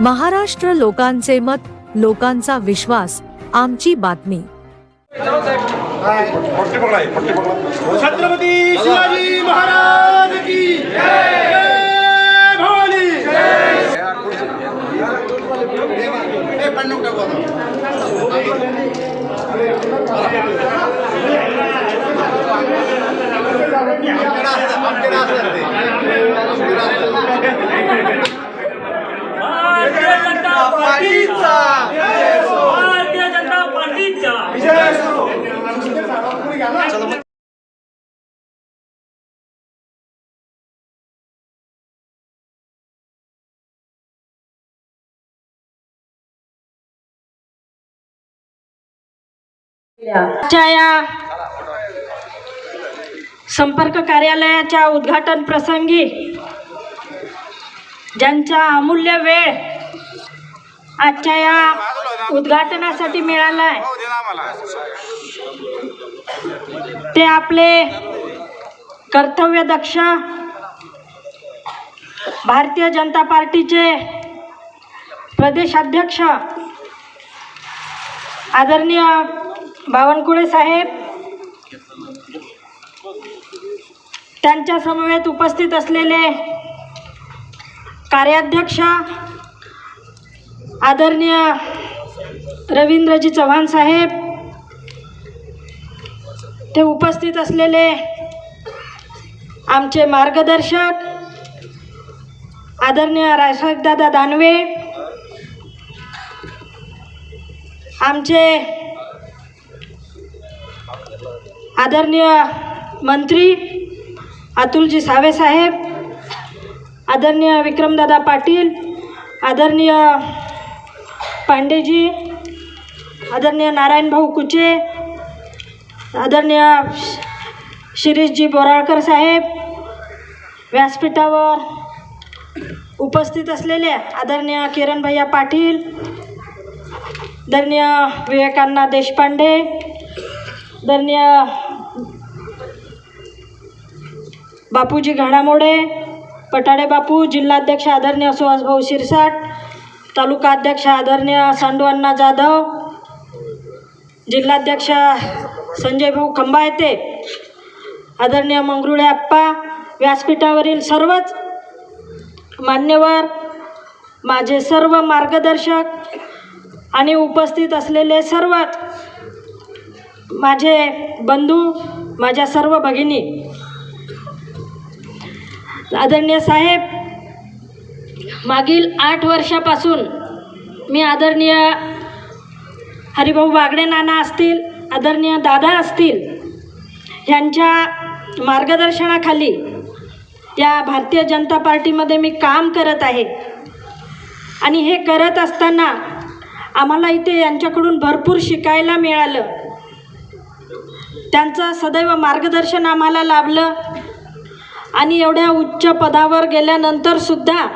महाराष्ट्र लोकांचे मत लोकांचा विश्वास आमची बातमी. छत्रपती शिवाजी महाराज की जय भवानी भारतीय जनता पार्टीचा भारतीय जनता पार्टीचा आजच्या या संपर्क कार्यालयाच्या उद्घाटन प्रसंगी ज्यांचा अमूल्य वेळ आजच्या या उद्घाटनासाठी मिळाला आहे ते आपले कर्तव्यदक्ष भारतीय जनता पार्टीचे प्रदेशाध्यक्ष आदरणीय बावनकुळे साहेब त्यांच्या समवेत उपस्थित असलेले कार्याध्यक्ष आदरणीय रवींद्रजी चव्हाण साहेब ते उपस्थित असलेले आमचे मार्गदर्शक आदरणीय रायसाहेबदादा दानवे आमचे आदरणीय मंत्री अतुलजी सावे साहेब आदरणीय विक्रमदादा पाटील आदरणीय पांडेजी आदरणीय नारायणभाऊ कुचे आदरणीय शिरीषजी बोराळकर साहेब व्यासपीठावर उपस्थित असलेले आदरणीय किरण भैया पाटील दरणीय विवेकांना देशपांडे धरणीय बापूजी घाणामोडे पटाडे बापू जिल्हाध्यक्ष आदरणीय सुहासभाऊ शिरसाट तालुका अध्यक्ष आदरणीय सांडू अण्णा जाधव जिल्हाध्यक्ष संजय भाऊ खंबा येते आदरणीय मंगरुळे आप्पा व्यासपीठावरील सर्वच मान्यवर माझे सर्व मार्गदर्शक आणि उपस्थित असलेले सर्वच माझे बंधू माझ्या सर्व भगिनी आदरणीय साहेब मागील आठ वर्षापासून मी आदरणीय हरिभाऊ बागडे नाना असतील आदरणीय दादा असतील ह्यांच्या मार्गदर्शनाखाली या भारतीय जनता पार्टीमध्ये मी काम करत आहे. आणि हे करत असताना आम्हाला इथे यांच्याकडून भरपूर शिकायला मिळालं. त्यांचं सदैव मार्गदर्शन आम्हाला लाभलं. आणि एवढ्या उच्च पदावर गेल्यानंतरसुद्धा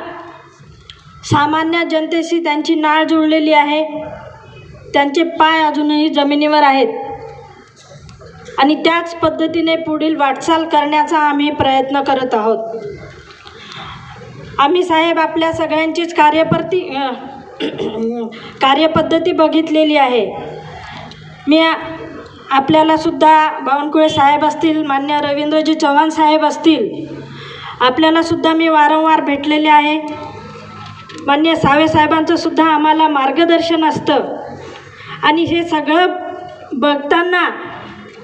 सामान्य जनतेशी त्यांची नाळ जुळलेली आहे. त्यांचे पाय अजूनही जमिनीवर आहेत. आणि त्याच पद्धतीने पुढील वाटचाल करण्याचा आम्ही प्रयत्न करत आहोत. आम्ही साहेब आपल्या सगळ्यांचीच कार्यप्रती कार्यपद्धती बघितलेली आहे. मी आपल्याला सुद्धा बावनकुळे साहेब असतील मान्य रवींद्रजी चव्हाण साहेब असतील आपल्याला सुद्धा मी वारंवार भेटलेले आहे. मान्य सावेसाहेबांचं सुद्धा आम्हाला मार्गदर्शन असतं. आणि हे सगळं बघताना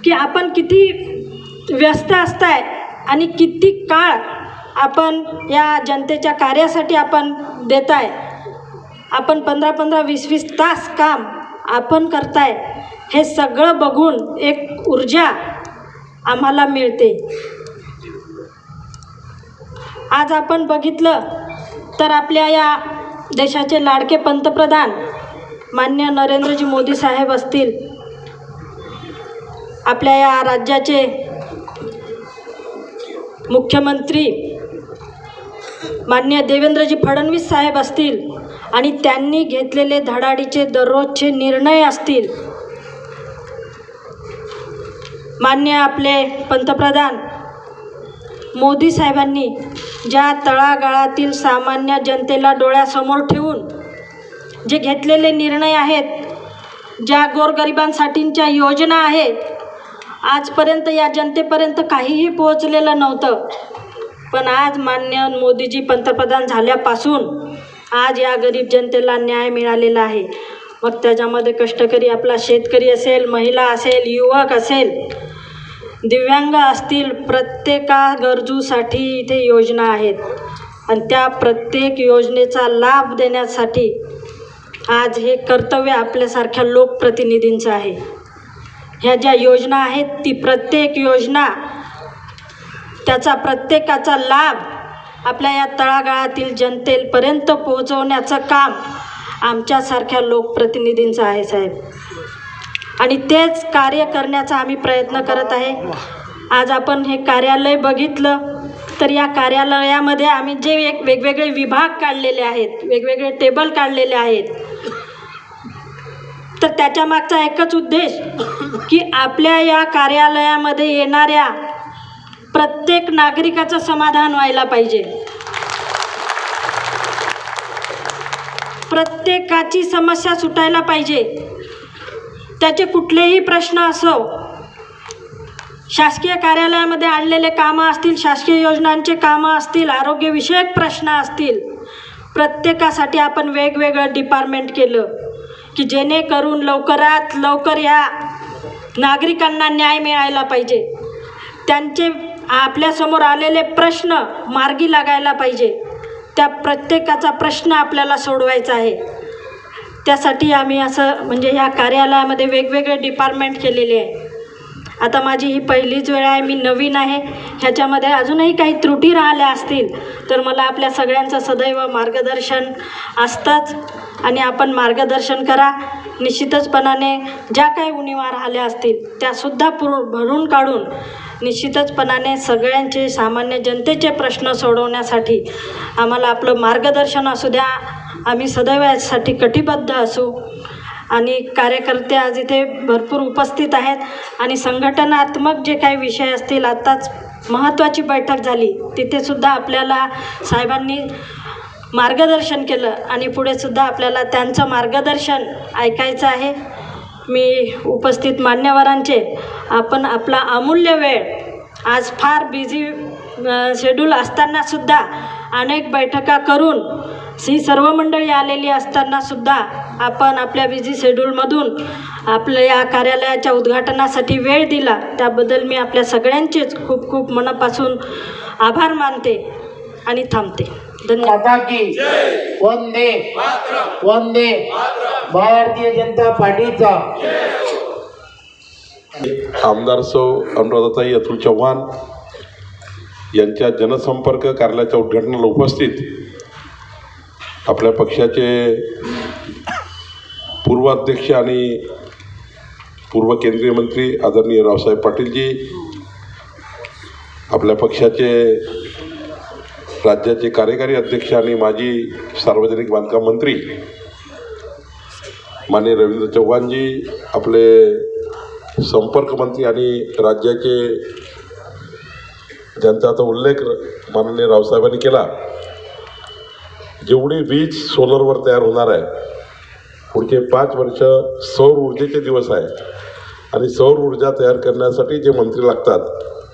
की आपण किती व्यस्त असताय आणि किती काळ आपण या जनतेच्या कार्यासाठी आपण देताय. आपण पंधरा पंधरा वीस वीस तास काम आपण करताय. हे सगळं बघून एक ऊर्जा आम्हाला मिळते. आज आपण बघितलं तर आपल्या या देशाचे लाडके पंतप्रधान मान्य नरेंद्रजी मोदी साहेब असतील आपल्या या राज्याचे मुख्यमंत्री मान्य देवेंद्रजी फडणवीस साहेब असतील आणि त्यांनी घेतलेले धडाडीचे दररोजचे निर्णय असतील मान्य आपले पंतप्रधान मोदी साहेबांनी ज्या तळागाळातील सामान्य जनतेला डोळ्यासमोर ठेवून जे घेतलेले निर्णय आहेत ज्या गोरगरिबांसाठीच्या योजना आहेत आजपर्यंत या जनतेपर्यंत काहीही पोहोचलेलं नव्हतं. पण आज मान्य मोदीजी पंतप्रधान झाल्यापासून आज या गरीब जनतेला न्याय मिळालेला आहे. मग त्याच्यामध्ये कष्टकरी आपला शेतकरी असेल महिला असेल युवक असेल दिव्यांग असतील प्रत्येका गरजूसाठी इथे योजना आहेत. आणि त्या प्रत्येक योजनेचा लाभ देण्यासाठी आज हे कर्तव्य आपल्यासारख्या लोकप्रतिनिधींचं आहे. ह्या ज्या योजना आहेत ती प्रत्येक योजना त्याचा प्रत्येकाचा लाभ आपल्या या तळागाळातील जनतेपर्यंत पोहोचवण्याचं काम आमच्यासारख्या लोकप्रतिनिधींचं आहे साहेब. आणि तेच कार्य करण्याचा आम्ही प्रयत्न करत आहे. आज आपण हे कार्यालय बघितलं तर या कार्यालयामध्ये आम्ही जे एक वेगवेगळे विभाग काढलेले आहेत वेगवेगळे टेबल काढलेले आहेत. तर त्याच्या मागचा एकच उद्देश की आपल्या या कार्यालयामध्ये येणाऱ्या प्रत्येक नागरिकाचं समाधान व्हायला पाहिजे. प्रत्येकाची समस्या सुटायला पाहिजे. त्याचे कुठलेही प्रश्न असो शासकीय कार्यालयामध्ये आणलेले कामं असतील शासकीय योजनांचे कामं असतील आरोग्यविषयक प्रश्न असतील प्रत्येकासाठी आपण वेगवेगळं डिपार्टमेंट केलं की जेणेकरून लवकरात लवकर या नागरिकांना न्याय मिळायला पाहिजे. त्यांचे आपल्यासमोर आलेले प्रश्न मार्गी लागायला पाहिजे. त्या प्रत्येकाचा प्रश्न आपल्याला सोडवायचा आहे. त्यासाठी आम्ही असं म्हणजे ह्या कार्यालयामध्ये वेगवेगळे डिपार्टमेंट केलेले आहे आता माझी ही पहिलीच वेळ आहे मी नवीन आहे. ह्याच्यामध्ये अजूनही काही त्रुटी राहिल्या असतील तर मला आपल्या सगळ्यांचं सदैव मार्गदर्शन असतंच आणि आपण मार्गदर्शन करा. निश्चितचपणाने ज्या काही उणीवा राहिल्या असतील त्यासुद्धा पुर भरून काढून निश्चितचपणाने सगळ्यांचे सामान्य जनतेचे प्रश्न सोडवण्यासाठी आम्हाला आपलं मार्गदर्शन असू द्या आम्ही सदैव यासाठी कटिबद्ध असू. आणि कार्यकर्ते आज इथे भरपूर उपस्थित आहेत. आणि संघटनात्मक जे काही विषय असतील आत्ताच महत्त्वाची बैठक झाली. तिथेसुद्धा आपल्याला साहेबांनी मार्गदर्शन केलं आणि पुढेसुद्धा आपल्याला त्यांचं मार्गदर्शन ऐकायचं आहे. मी उपस्थित मान्यवरांचे आपण आपला अमूल्य वेळ आज फार बिझी शेड्यूल असतानासुद्धा अनेक बैठका करून ही सर्व मंडळी आलेली असतानासुद्धा आपण आपल्या बिझी शेड्यूलमधून आपल्या या कार्यालयाच्या उद्घाटनासाठी वेळ दिला. त्याबद्दल मी आपल्या सगळ्यांचेच खूप खूप मनापासून आभार मानते आणि थांबते. धन्यवाद. वंदे. वंदे. भारतीय जनता पार्टीचा. आमदार सौ अनुराधाताई अतुल चव्हाण यांच्या जनसंपर्क कार्यालयाच्या उद्घाटनाला उपस्थित आपल्या पक्षाचे पूर्वाध्यक्ष आणि पूर्व केंद्रीय मंत्री आदरणीय रावसाहेब पाटीलजी आपल्या पक्षाचे राज्याचे कार्यकारी अध्यक्ष आणि माजी सार्वजनिक बांधकाम मंत्री माननीय रवींद्र चव्हाणजी आपले संपर्क मंत्री आणि राज्याचे ज्यांचा आता उल्लेख माननीय रावसाहेबांनी केला जेवढी वीज सोलरवर तयार होणार आहे पुढचे पाच वर्ष सौर ऊर्जेचे दिवस आहे. आणि सौर ऊर्जा तयार करण्यासाठी जे मंत्री लागतात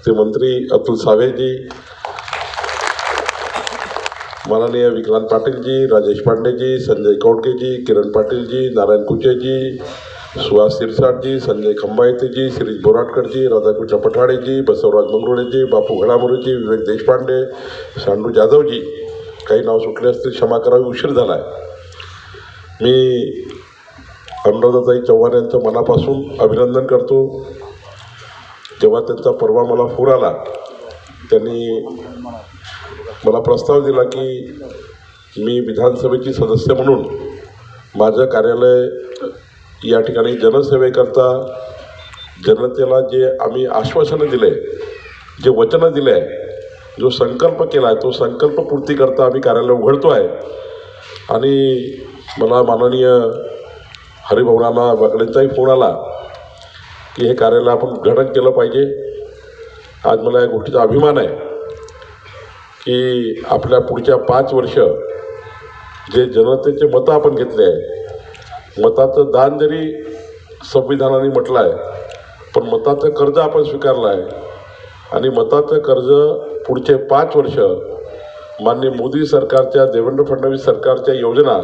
ते मंत्री अतुल सावेजी माननीय विक्रांत पाटीलजी राजेश पांडेजी संजय कौडकेजी किरण पाटीलजी नारायण कुचेजी सुहास सिरसाटजी संजय खंबायतेजी शिरीष बोराटकरजी राधाकृष्ण पठाडेजी बसवराज मंगरुळेजी बापू घडामोरेजी विवेक देशपांडे सांडू जाधवजी. काही नाव सुटले असतील क्षमा करावी उशीर झाला आहे मी अनुराधाताई चव्हाण यांचं मनापासून अभिनंदन करतो. जेव्हा त्यांचा परवा मला फोन आला त्यांनी मला प्रस्ताव दिला की मी विधानसभेची सदस्य म्हणून माझं कार्यालय या ठिकाणी जनसेवेकरता जनतेला जे आम्ही आश्वासनं दिले जे वचनं दिले आहे जो संकल्प केला आहे तो संकल्प पूर्तीकरता आम्ही कार्यालय उघडतो आहे आणि मला माननीय हरिभवनाला बागडेंचाही फोन आला की हे कार्यालय आपण उद्घाटन केलं पाहिजे. आज मला या गोष्टीचा अभिमान आहे की आपल्या पुढच्या पाच वर्ष जे जनतेचे मतं आपण घेतले आहे मताचं दान जरी संविधानाने म्हटलं आहे पण मताचं कर्ज आपण स्वीकारलं आहे आणि मताचं कर्ज पुढचे पाच वर्ष माननीय मोदी सरकारच्या देवेंद्र फडणवीस सरकारच्या योजना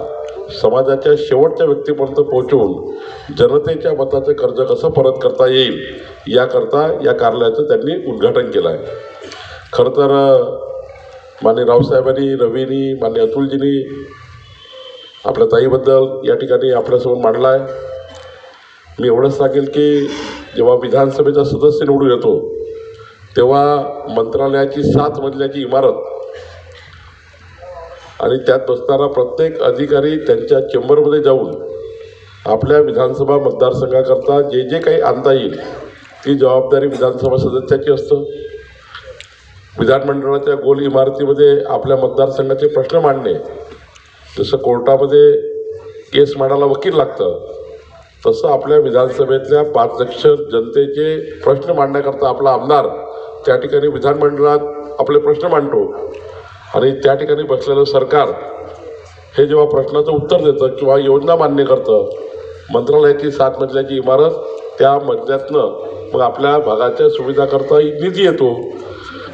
समाजाच्या शेवटच्या व्यक्तीपर्यंत पोहोचवून जनतेच्या मताचं कर्ज कसं परत करता येईल याकरता या कार्यालयाचं त्यांनी उद्घाटन केलं आहे खरं तर माननीय रावसाहेबांनी रवीनी मान्य अतुलजींनी आपल्या ताईबद्दल या ठिकाणी आपल्यासमोर मांडला आहे मी एवढंच सांगेल की जेव्हा विधानसभेचा सदस्य निवडून येतो तेव्हा मंत्रालयाची सात मजल्याची इमारत आणि त्यात बसणारा प्रत्येक अधिकारी त्यांच्या चेंबरमध्ये जाऊन आपल्या विधानसभा मतदारसंघाकरता जे जे काही आणता येईल ती जबाबदारी विधानसभा सदस्याची असतं. विधानमंडळाच्या गोल इमारतीमध्ये आपल्या मतदारसंघाचे प्रश्न मांडणे जसं कोर्टामध्ये केस मांडायला वकील लागतं तसं आपल्या विधानसभेतल्या पाच लक्ष जनतेचे प्रश्न मांडण्याकरता आपला आमदार त्या ठिकाणी विधानमंडळात आपले प्रश्न मांडतो आणि त्या ठिकाणी बसलेलं सरकार हे जेव्हा प्रश्नाचं उत्तर देतं किंवा योजना मान्य करतं मंत्रालयाची सात मजल्याची इमारत त्या मजल्यातनं मग आपल्या भागाच्या सुविधाकरता निधी येतो.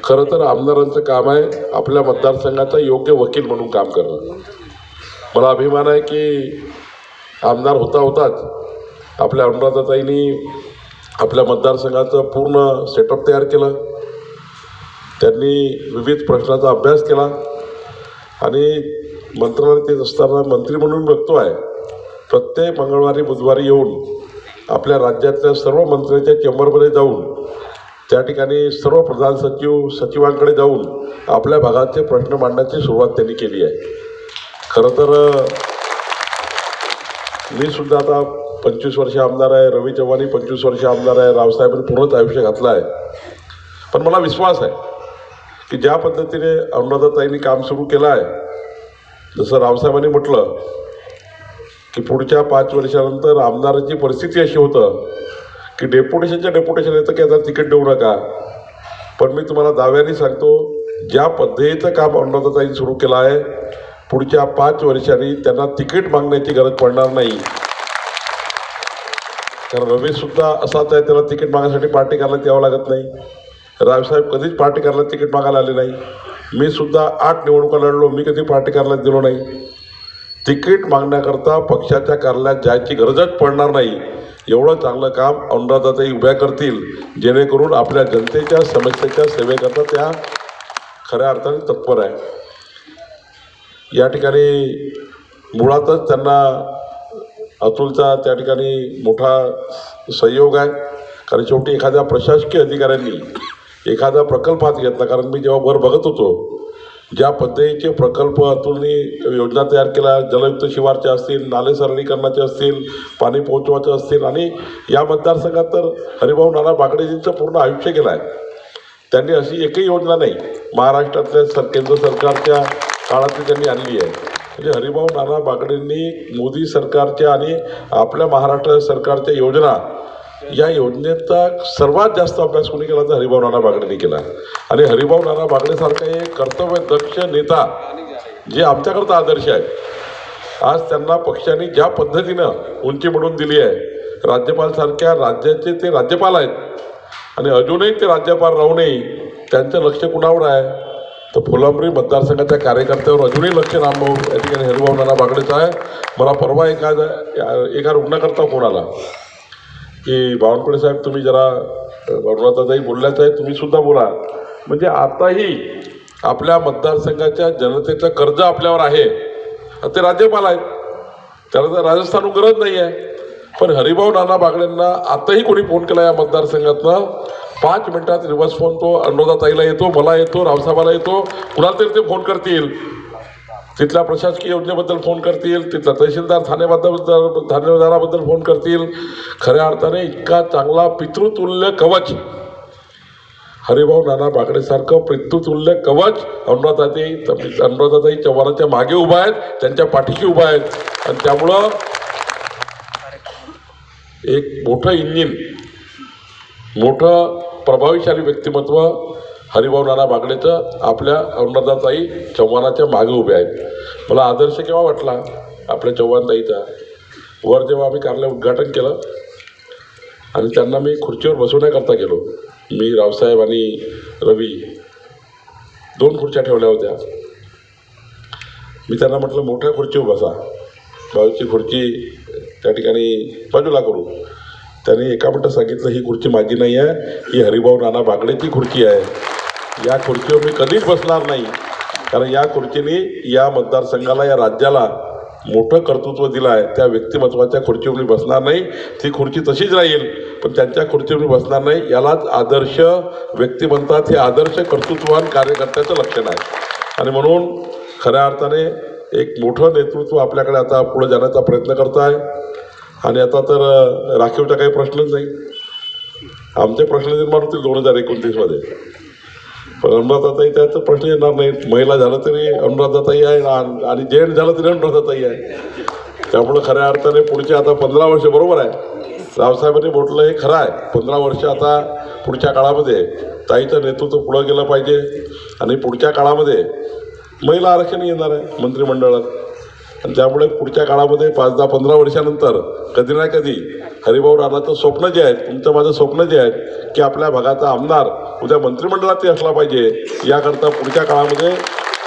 खरं तर आमदारांचं काम आहे आपल्या मतदारसंघाचा योग्य वकील म्हणून काम करणं. मला अभिमान आहे की आमदार होता होताच आपल्या अनुराधाताईंनी आपल्या मतदारसंघाचं पूर्ण सेटअप तयार केलं. त्यांनी विविध प्रश्नाचा अभ्यास केला आणि मंत्रालयात येत असताना मंत्री म्हणून बघतो आहे. प्रत्येक मंगळवारी बुधवारी येऊन आपल्या राज्यातल्या सर्व मंत्र्यांच्या चेंबरमध्ये जाऊन त्या ठिकाणी सर्व प्रधान सचिव सचिवांकडे जाऊन आपल्या भागाचे प्रश्न मांडण्याची सुरुवात त्यांनी केली आहे. खरं तर मी सुद्धा आता पंचवीस वर्ष आमदार आहे रवी चव्हाणी पंचवीस वर्ष आमदार आहे रावसाहेबांनी पूर्णच आयुष्य घातलं आहे. पण मला विश्वास आहे की ज्या पद्धतीने अनुराधाताईंनी काम सुरू केलं आहे जसं रावसाहेबांनी म्हटलं की पुढच्या पाच वर्षानंतर आमदारांची परिस्थिती अशी होतं की डेप्युटेशनच्या डेप्युटेशन येतं की आता तिकीट देऊ नका. पण मी तुम्हाला दाव्याने सांगतो ज्या पद्धतीचं काम अनुराधाताईंनी सुरू केलं आहे पुढच्या पाच वर्षांनी त्यांना तिकीट मागण्याची गरज पडणार नाही. कारण रमेशसुद्धा असाच आहे त्याला तिकीट मागण्यासाठी पार्टी करायला द्यावं लागत नाही. रावसाहेब कधीच पार्टीकारला तिकीट मागायला आले नाही. मी सुद्धा आठ निवडणुका लढलो मी कधी पार्टीकारला दिलो नाही. तिकीट मागण्याकरता पक्षाच्या कार्यालयात जायची गरजच पडणार नाही. एवढं चांगलं काम अनुराधाताई उभ्या करतील जेणेकरून आपल्या जनतेच्या समस्येच्या सेवेकरता त्या खऱ्या अर्थाने तत्पर आहे. या ठिकाणी मुळातच त्यांना अतुलचा त्या ठिकाणी मोठा सहयोग आहे. कारण शेवटी एखाद्या प्रशासकीय अधिकाऱ्यांनी एखादा प्रकल्पात घेतला. कारण मी जेव्हा वर बघत होतो ज्या पद्धतीचे प्रकल्प अतुलनी योजना तयार केल्या जलयुक्त शिवारचे असतील नाले सरळीकरणाचे असतील पाणी पोहोचवायचे असतील आणि या मतदारसंघात तर हरिभाऊ नाना बागडेजींचं पूर्ण आयुष्य गेलं आहे त्यांनी अशी एकही योजना नाही महाराष्ट्रातल्या सर केंद्र सरकारच्या काळातली त्यांनी आणली आहे. म्हणजे हरिभाऊ नाना बागडेंनी मोदी सरकारच्या आणि आपल्या महाराष्ट्र सरकारच्या योजना या योजनेचा सर्वात जास्त अभ्यास कोणी केला? तर हरिभाऊ नाना बागडेंनी केला. आणि हरिभाऊ नाना बागडेसारखा एक कर्तव्यदक्ष नेता जे आमच्याकरता आदर्श आहे. आज त्यांना पक्षाने ज्या पद्धतीनं उंची म्हणून दिली आहे राज्यपालसारख्या राज्याचे ते राज्यपाल आहेत. आणि अजूनही ते राज्यपाल राहूनही त्यांचं लक्ष कुणावर आहे? तर फुलंब्री मतदारसंघाच्या कार्यकर्त्यावर अजूनही लक्ष रामभाऊ या ठिकाणी हरिभाऊ नाना बागडेचं आहे. मला परवा एका एका रुग्णाकरता फोन आला. की बावनकुळे साहेब तुम्ही जरा अनुराधाताई बोलल्याच आहे तुम्ही सुद्धा बोला. म्हणजे आताही आपल्या मतदारसंघाच्या जनतेचं कर्ज आपल्यावर आहे. ते राज्यपाल आहेत. त्याला तर राजस्थानहून गरज नाही आहे पण हरिभाऊ नाना बागडेंना आताही कोणी फोन केला या मतदारसंघातनं? पाच मिनिटात रिव्हर्स फोन तो अनुराधाताईला येतो मला येतो रावसाहेबाला येतो. कुणाला तरी ते फोन करतील. तिथल्या प्रशासकीय योजनेबद्दल फोन करतील तिथल्या तहसीलदार थानेबद्दल थानेदाराबद्दल फोन करतील. खऱ्या अर्थाने इतका चांगला पितृतुल्य कवच. हरिभाऊ नाना बाकडेसारखं पितृतुल्य कवच. अनुराधाताई अनुराधाताई चव्हाणाच्या मागे उभा आहेत त्यांच्या पाठीशी उभा आहेत. आणि त्यामुळं एक मोठं इंजिन मोठं प्रभावीशाली व्यक्तिमत्व हरिभाऊ नाना बागडेचं आपल्या अरुणदाताई चव्हाणाच्या मागे उभे आहेत. मला आदर्श केव्हा वाटला? आपल्या चव्हाणताईचा. वर जेव्हा आम्ही कार्यालय उद्घाटन केलं आणि त्यांना मी खुर्चीवर बसवण्याकरता गेलो. मी रावसाहेब आणि रवी दोन खुर्च्या ठेवल्या होत्या. मी त्यांना म्हटलं मोठ्या खुर्चीवर बसा. बाजूची खुर्ची त्या ठिकाणी बाजूला करू. त्यांनी एका मिनटं सांगितलं ही खुर्ची माझी नाही आहे. ही हरिभाऊ नाना बागडेची खुर्ची आहे. या खुर्चीवर मी कधीच बसणार नाही. कारण या खुर्चीने या मतदारसंघाला या राज्याला मोठं कर्तृत्व दिलं आहे. त्या व्यक्तिमत्वाच्या खुर्चीवर मी बसणार नाही. ती खुर्ची तशीच राहील पण त्यांच्या खुर्चीवर मी बसणार नाही. यालाच आदर्श व्यक्ती म्हणतात हे आदर्श कर्तृत्ववान कार्यकर्त्याचं लक्षण आहे. आणि म्हणून खऱ्या अर्थाने एक मोठं नेतृत्व आपल्याकडे आता पुढे जाण्याचा प्रयत्न करत आहे आणि आता तर राखीवचा काही प्रश्नच नाही. आमचे प्रश्न निर्माण होतील दोन हजार एकोणतीसमध्ये. पण अनुराधाताई त्याचा प्रश्न येणार नाही महिला झालं तरी अनुराधाताई आहे आणि आणि जेंट झालं तरी अनुराधाताई आहे. त्यामुळं खऱ्या अर्थाने पुढचे आता पंधरा वर्ष बरोबर आहे. रावसाहेबांनी म्हटलं हे खरं आहे. पंधरा वर्ष आता पुढच्या काळामध्ये ताईचं नेतृत्व पुढं गेलं पाहिजे. आणि पुढच्या काळामध्ये महिला आरक्षण येणार आहे मंत्रिमंडळात. त्यामुळे पुढच्या काळामध्ये पाच दहा पंधरा वर्षानंतर कधी ना कधी हरिभाऊ राणाचं स्वप्न जे आहे तुमचं माझं स्वप्न जे आहे की आपल्या भागाचा आमदार उद्या मंत्रिमंडळातही असला पाहिजे याकरता पुढच्या काळामध्ये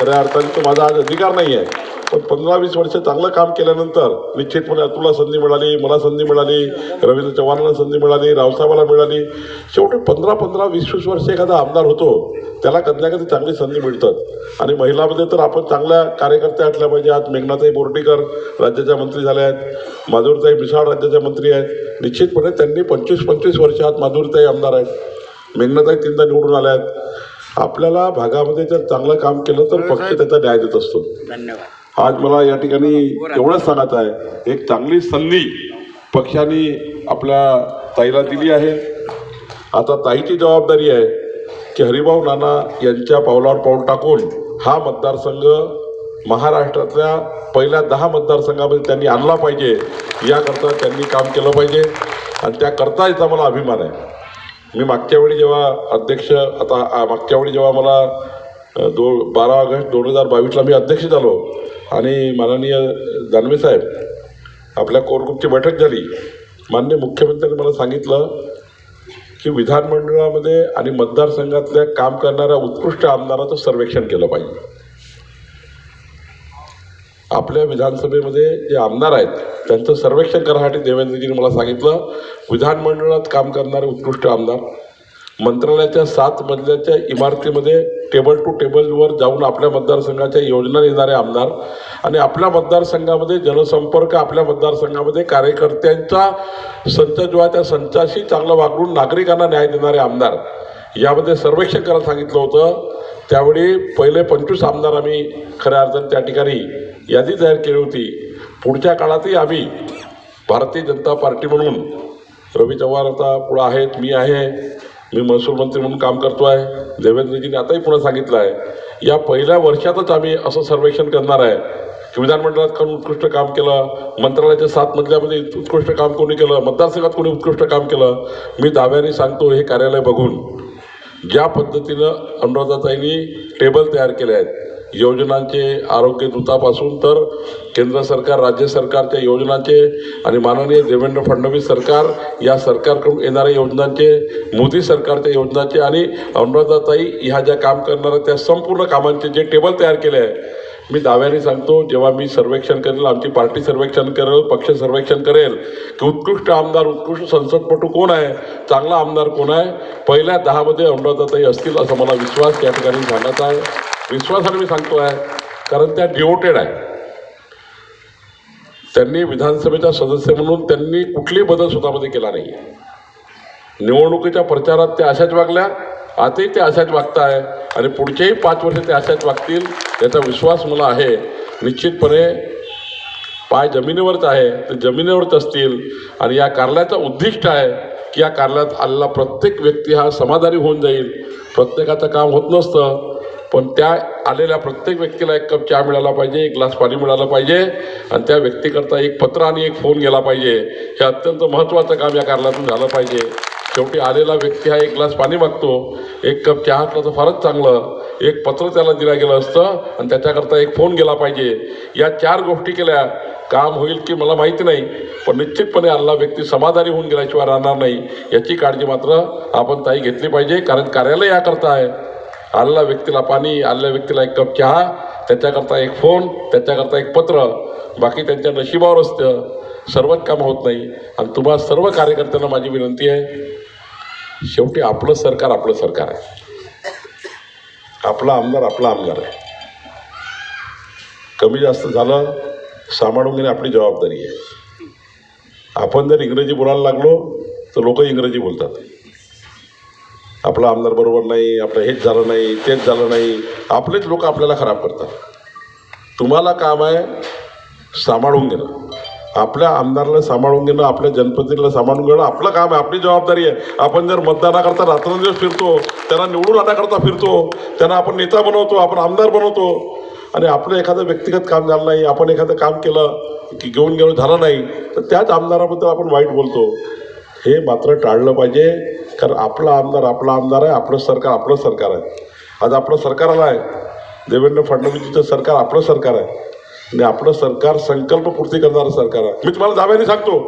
खऱ्या अर्थाने तो माझा आज अधिकार नाही आहे पण पंधरा वीस वर्ष चांगलं काम केल्यानंतर निश्चितपणे तुला संधी मिळाली मला संधी मिळाली रवींद्र चव्हाणांना संधी मिळाली रावसाहेबाला मिळाली. शेवटी पंधरा पंधरा वीस वीस वर्ष एखादा आमदार होतो त्याला कधी कधी चांगली संधी मिळतात. आणि महिलामध्ये तर आपण चांगल्या कार्यकर्त्या असल्या पाहिजे आज मेघनाताई बोर्डीकर राज्याच्या मंत्री झाल्या आहेत. माधुरीताई मिसाळ राज्याच्या मंत्री आहेत. निश्चितपणे त्यांनी पंचवीस पंचवीस वर्ष आज माधुरीताई आमदार आहेत. मेघनाताई तीनदा निवडून आल्या आहेत. आपल्याला भागामध्ये जर चांगलं काम केलं तर पक्ष त्याचा न्याय देत असतो. आज मला या ठिकाणी एवढंच सांगत आहे एक चांगली संधी पक्षाने आपल्या ताईला दिली आहे. आता ताईची जबाबदारी आहे की हरिभाऊ नाना यांच्या पावलावर पाऊल टाकून हा मतदारसंघ महाराष्ट्रातल्या पहिल्या दहा मतदारसंघामध्ये त्यांनी आणला पाहिजे. याकरता त्यांनी काम केलं पाहिजे. आणि त्याकरता याचा मला अभिमान आहे. मी मागच्या वेळी जेव्हा अध्यक्ष आता मागच्या वेळी जेव्हा मला दो बारा ऑगस्ट दोन हजार बावीसला मी अध्यक्ष झालो आणि माननीय दानवे साहेब आपल्या कोरग्रुपची बैठक झाली माननीय मुख्यमंत्र्यांनी मला सांगितलं की विधानमंडळामध्ये आणि मतदारसंघातल्या काम करणाऱ्या उत्कृष्ट आमदाराचं सर्वेक्षण केलं पाहिजे. आपल्या विधानसभेमध्ये जे आमदार आहेत त्यांचं सर्वेक्षण करण्यासाठी देवेंद्रजीने मला सांगितलं विधानमंडळात काम करणारे उत्कृष्ट आमदार मंत्रालयाच्या सात मजल्याच्या इमारतीमध्ये टेबल टू टेबलवर जाऊन आपल्या मतदारसंघाच्या योजना देणारे आमदार आणि आपल्या मतदारसंघामध्ये जनसंपर्क आपल्या मतदारसंघामध्ये कार्यकर्त्यांचा संच जो आहे त्या संचाशी चांगलं वागणून नागरिकांना न्याय देणारे आमदार. यामध्ये सर्वेक्षण करायला सांगितलं होतं. त्यावेळी पहिले पंचवीस आमदार आम्ही खऱ्या अर्थानं त्या ठिकाणी यादी तयार केली होती. पुढच्या काळातही आम्ही भारतीय जनता पार्टी म्हणून रवी चव्हाण आता पुढं आहेत मी आहे मी महसूल मंत्री म्हणून काम करतो आहे देवेंद्रजींनी आताही पुन्हा सांगितलं आहे या पहिल्या वर्षातच आम्ही असं सर्वेक्षण करणार आहे. की विधानमंडळात कोणी उत्कृष्ट काम केलं मंत्रालयाच्या सात मजल्यामध्ये उत्कृष्ट काम कोणी केलं मतदारसंघात कोणी उत्कृष्ट काम केलं मी दाव्याने सांगतो हे कार्यालय बघून. ज्या पद्धतीनं अनुराधाताईंनी टेबल तयार केले आहेत योजनांचे आरोग्य दूतापासून तर केंद्र सरकार राज्य सरकारच्या योजनांचे आणि माननीय देवेंद्र फडणवीस सरकार या सरकारकडून येणाऱ्या योजनांचे मोदी सरकारच्या योजनांचे आणि अनुराधाताई ह्या ज्या काम करणाऱ्या त्या संपूर्ण कामांचे जे टेबल तयार केले आहे मी दाव्याने सांगतो जेव्हा मी सर्वेक्षण करेल आमची पार्टी सर्वेक्षण करेल पक्ष सर्वेक्षण करेल की उत्कृष्ट आमदार उत्कृष्ट संसदपटू कोण आहे चांगला आमदार कोण आहे पहिल्या दहामध्ये अनुराधाताई असतील असा मला विश्वास या ठिकाणी सांगत आहे. विश्वासाने मी सांगतो आहे कारण त्या डिवोटेड आहे त्यांनी विधानसभेचा सदस्य म्हणून त्यांनी कुठलीही बदल स्वतःमध्ये केला नाही निवडणुकीच्या प्रचारात त्या अशाच वागल्या आताही ते अशाच वागताय आणि पुढचेही पाच वर्ष ते अशाच वागतील याचा विश्वास मला आहे. निश्चितपणे पाय जमिनीवरच आहे ते जमिनीवरच असतील आणि या कार्यालयाचं उद्दिष्ट आहे की या कार्यालयात आलेला प्रत्येक व्यक्ती हा समाधानी होऊन जाईल. प्रत्येकाचं काम होत नसतं पण त्या आलेल्या प्रत्येक व्यक्तीला एक कप चहा मिळाला पाहिजे एक ग्लास पाणी मिळालं पाहिजे आणि त्या व्यक्तीकरता एक पत्र आणि एक फोन गेला पाहिजे. हे अत्यंत महत्त्वाचं काम या कारल्यातून झालं पाहिजे. शेवटी आलेला व्यक्ती हा एक ग्लास पाणी मागतो. एक कप चहा असला तर फारच चांगलं. एक पत्र त्याला दिलं गेलं असतं आणि त्याच्याकरता एक फोन गेला पाहिजे. या चार गोष्टी केल्या काम होईल की मला माहिती नाही पण निश्चितपणे आलेला व्यक्ती समाधानी होऊन गेल्याशिवाय राहणार नाही. याची काळजी मात्र आपण ताई घेतली पाहिजे कारण कार्यालय याकरता आहे. आलेल्या व्यक्तीला पाणी आलेल्या व्यक्तीला एक कप चहा त्याच्याकरता एक फोन त्याच्याकरता एक पत्र. बाकी त्यांच्या नशिबावर असतं. सर्वच कामं होत नाही. आणि तुम्हा सर्व कार्यकर्त्यांना माझी विनंती आहे शेवटी आपलं सरकार आपलं सरकार आहे. आपला आमदार आपला आमदार आहे. कमी जास्त झालं सांभाळून घेणे आपली जबाबदारी आहे. आपण जर इंग्रजी बोलायला लागलो तर लोक इंग्रजी बोलतात. आपला आमदार बरोबर नाही आपलं हेच झालं नाही तेच झालं नाही. आपलेच लोक आपल्याला खराब करतात. तुम्हाला काम आहे सांभाळून घेणं. आपल्या आमदाराला सांभाळून घेणं आपल्या जनप्रतिनिधीला सांभाळून घेणं आपलं काम आहे आपली जबाबदारी आहे. आपण जर मतदानाकरता रात्रंदिवस फिरतो त्यांना निवडून आणण्याकरता फिरतो त्यांना आपण नेता बनवतो आपण आमदार बनवतो आणि आपलं एखादं व्यक्तिगत काम झालं नाही आपण एखादं काम केलं की घेऊन गेलो झालं नाही तर त्याच आमदाराबद्दल आपण वाईट बोलतो. हे मात्र टाळलं पाहिजे कारण आपला आमदार आपला आमदार आहे आपलं सरकार आपलं सरकार आहे. आज आपलं सरकार आलं आहे. देवेंद्र फडणवीसचं सरकार आपलं सरकार आहे. आणि आपलं सरकार संकल्पपूर्ती करणारं सरकार आहे. मी तुम्हाला दाव्याने सांगतो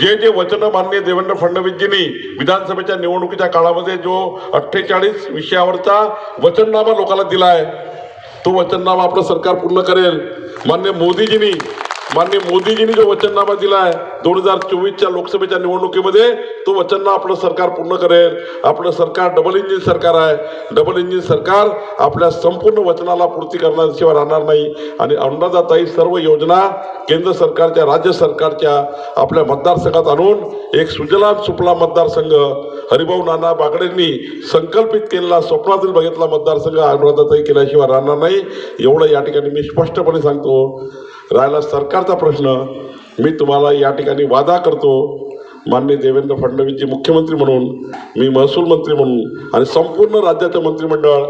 जे जे वचनं माननीय देवेंद्र फडणवीसजींनी विधानसभेच्या निवडणुकीच्या काळामध्ये जो अठ्ठेचाळीस विषयावरचा वचननामा लोकांना दिला आहे तो वचननामा आपलं सरकार पूर्ण करेल. मान्य मोदीजींनी मान्य मोदीजींनी जो वचननामा दिला आहे दोन हजार चोवीसच्या लोकसभेच्या निवडणुकीमध्ये तो वचन आपलं सरकार पूर्ण करेल. आपलं सरकार डबल इंजिन सरकार आहे. डबल इंजिन सरकार आपल्या संपूर्ण वचनाला पूर्ती करण्याशिवाय राहणार नाही. आणि अन्नदाताई सर्व योजना केंद्र सरकारच्या राज्य सरकारच्या आपल्या मतदारसंघात आणून एक सुजलाम सुफलाम मतदारसंघ हरिभाऊ नाना बागडेंनी संकल्पित केलेला स्वप्नातील बघितला मतदारसंघ अनुराधाताई केल्याशिवाय राहणार नाही. एवढं या ठिकाणी मी स्पष्टपणे सांगतो. राहिला सरकारचा प्रश्न. मी तुम्हाला या ठिकाणी वादा करतो. माननीय देवेंद्र फडणवीसजी मुख्यमंत्री म्हणून मी महसूल मंत्री म्हणून आणि संपूर्ण राज्याचं मंत्रिमंडळ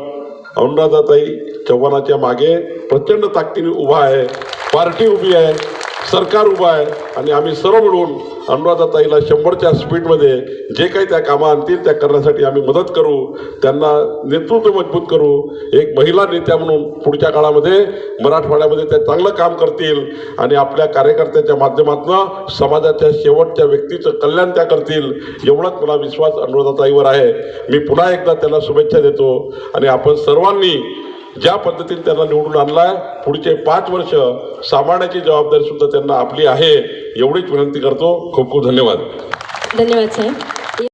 अनुराधाताई चव्हाणाच्या मागे प्रचंड ताकदीने उभा आहे पार्टी उभी आहे. सरकार उभं आहे आणि आम्ही सर्व मिळून अनुराधाताईला शंभरच्या स्पीडमध्ये जे काही त्या कामं आणतील त्या करण्यासाठी आम्ही मदत करू त्यांना नेतृत्व मजबूत करू. एक महिला नेत्या म्हणून पुढच्या काळामध्ये मराठवाड्यामध्ये त्या चांगलं काम करतील आणि आपल्या कार्यकर्त्याच्या माध्यमातून समाजाच्या शेवटच्या व्यक्तीचं कल्याण त्या करतील एवढाच मला विश्वास अनुराधाताईवर आहे. मी पुन्हा एकदा त्यांना शुभेच्छा देतो आणि आपण सर्वांनी ज्या पद्धतीने त्यांना निवडून आणलाय पुढचे पाच वर्ष सांभाळण्याची जबाबदारी सुद्धा त्यांना आपली आहे एवढीच विनंती करतो. खूप खूप धन्यवाद. धन्यवाद साहेब.